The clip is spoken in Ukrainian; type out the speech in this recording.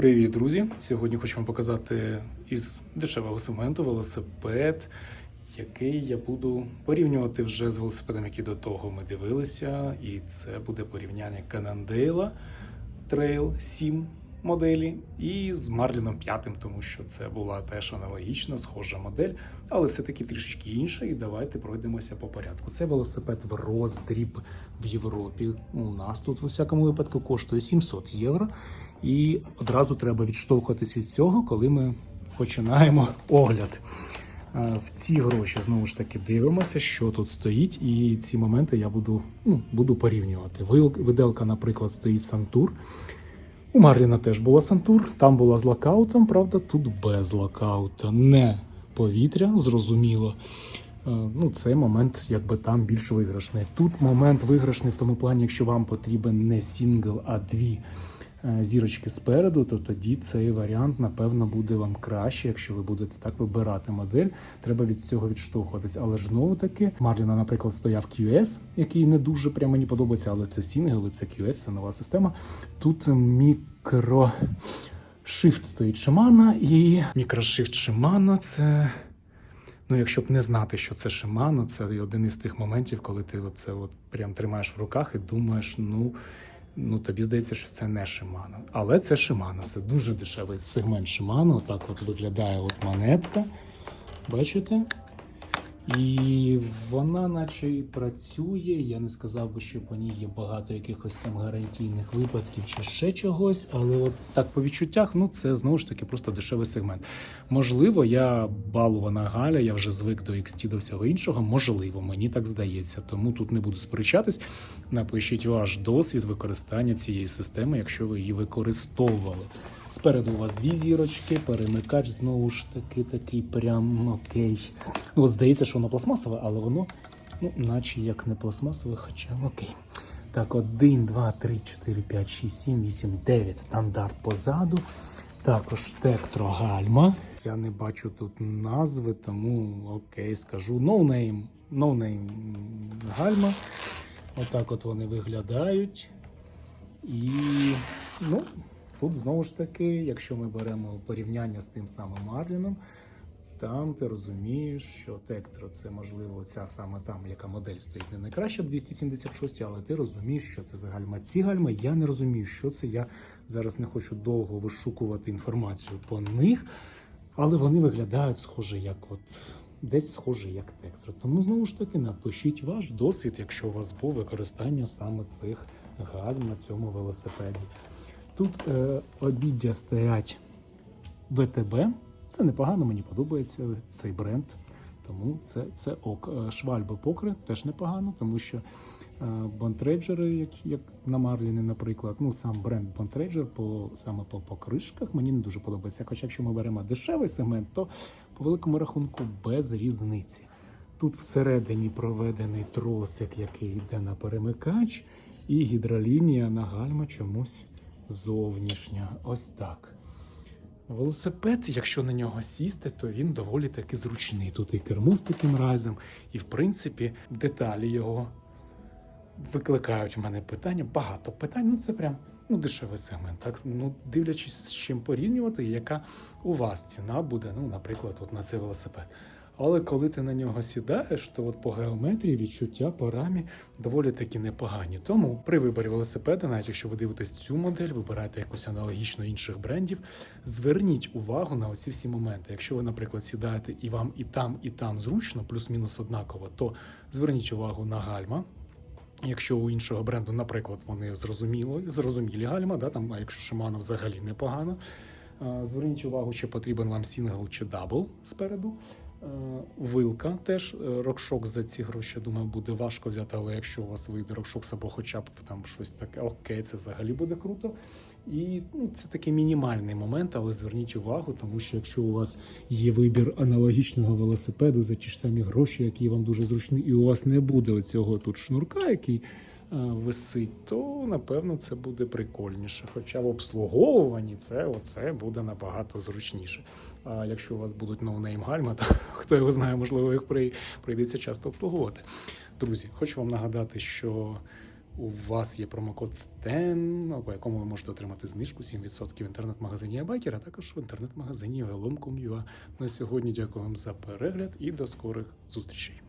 Привіт, друзі! Сьогодні хочу вам показати із дешевого сегменту велосипед, який я буду порівнювати вже з велосипедом, який до того ми дивилися. І це буде порівняння Cannondale Trail 7 моделі і з Марліном 5, тому що це була теж аналогічна, схожа модель, але все-таки трішечки інша. І давайте пройдемося по порядку. Це велосипед в роздріб в Європі. У нас тут, у всякому випадку, коштує 700 євро. І одразу треба відштовхуватись від цього, коли ми починаємо огляд. Е, В ці гроші знову ж таки дивимося, що тут стоїть, і ці моменти я буду, ну, буду порівнювати. Виделка, наприклад, стоїть Сантур. У Марліна теж була Сантур, там була з локаутом, правда, тут без локаута. Не повітря, зрозуміло. Е, Ну, цей момент якби там більш виграшний. Тут момент виграшний в тому плані, якщо вам потрібен не сінгл, а дві зірочки спереду, то тоді цей варіант, напевно, буде вам краще, якщо ви будете так вибирати модель. Треба від цього відштовхуватись. Але ж знову таки, Марліна, наприклад, стояв QS, який не дуже прямо мені подобається, але це сінгл, це QS, це нова система. Тут мікро. Shift стоїть Shimano і мікрошифт Shimano це. Ну, якщо б не знати, що це Shimano, це один із тих моментів, коли ти оце от прям тримаєш в руках і думаєш, ну, ну тобі здається, що це не Shimano. Але це Шимана, це дуже дешевий сегмент Shimano. Отак от виглядає от монетка. Бачите? І вона, наче і працює. Я не сказав би, що по ній є багато якихось там гарантійних випадків чи ще чогось, але от так по відчуттях, ну це знову ж таки просто дешевий сегмент. Можливо, я балувана Галя, я вже звик до XT, до всього іншого. Можливо, мені так здається. Тому тут не буду сперечатись. Напишіть ваш досвід використання цієї системи, якщо ви її використовували. Спереду у вас дві зірочки, перемикач знову ж таки такий прям окей. Ну, от здається, що воно пластмасове, але воно, ну, наче як не пластмасове, хоча окей. Так, 1, 2, 3, 4, 5, 6, 7, 8, 9. Стандарт позаду. Також тектрогальма. Я не бачу тут назви, тому окей, скажу. No name, no name гальма. Отак от вони виглядають. І ну, тут знову ж таки, якщо ми беремо порівняння з тим самим Марліном, там ти розумієш, що Тектро це можливо ця саме там, яка модель стоїть не найкраща 276, але ти розумієш, що це за гальма. Ці гальми я не розумію, що це. Я зараз не хочу довго вишукувати інформацію по них, але вони виглядають схоже, як от. Десь схоже, як тектор. Тому знову ж таки напишіть ваш досвід, якщо у вас був використання саме цих гальм на цьому велосипеді. Тут е, обіддя стоять ВТБ. Це непогано, мені подобається цей бренд. Тому це, це ок. Е, Швальби покри теж непогано, тому що е, бонтрейджери, як, як на Марліні, наприклад, ну сам бренд Бонтрейджер по саме по покришках мені не дуже подобається. Хоча якщо ми беремо дешевий сегмент, то по великому рахунку без різниці. Тут всередині проведений тросик, який йде на перемикач, і гідролінія на гальма чомусь зовнішня. Ось так. Велосипед, якщо на нього сісти, то він доволі таки зручний. Тут і кермо з таким разом, і в принципі деталі його викликають в мене питання. Багато питань. Ну це прям ну, дешевий сегмент. Так ну дивлячись, з чим порівнювати, яка у вас ціна буде, ну, наприклад, от на цей велосипед. Але коли ти на нього сідаєш, то от по геометрії відчуття по рамі доволі таки непогані. Тому при виборі велосипеда, навіть якщо ви дивитесь цю модель, вибираєте якусь аналогічну інших брендів, зверніть увагу на оці всі моменти. Якщо ви, наприклад, сідаєте і вам і там, і там зручно, плюс-мінус однаково, то зверніть увагу на гальма. Якщо у іншого бренду, наприклад, вони зрозуміло, зрозумілі гальма, да, там, а якщо Shimano взагалі непогано, зверніть увагу, чи потрібен вам сінгл чи дабл спереду. Е, Вилка теж е, рокшок за ці гроші, думаю, буде важко взяти, але якщо у вас вийде рокшокс або хоча б там щось таке, окей, це взагалі буде круто. І ну, це такий мінімальний момент, але зверніть увагу, тому що якщо у вас є вибір аналогічного велосипеду за ті ж самі гроші, які вам дуже зручні, і у вас не буде оцього тут шнурка, який висить, то напевно це буде прикольніше. Хоча в обслуговуванні це оце буде набагато зручніше. А якщо у вас будуть ноунейм гальма, то хто його знає, можливо, їх прийдеться часто обслуговувати. Друзі, хочу вам нагадати, що у вас є промокод STEN, по якому ви можете отримати знижку 7% в інтернет-магазині Абакер, а також в інтернет-магазині Velom.com.ua. На сьогодні дякую вам за перегляд і до скорих зустрічей.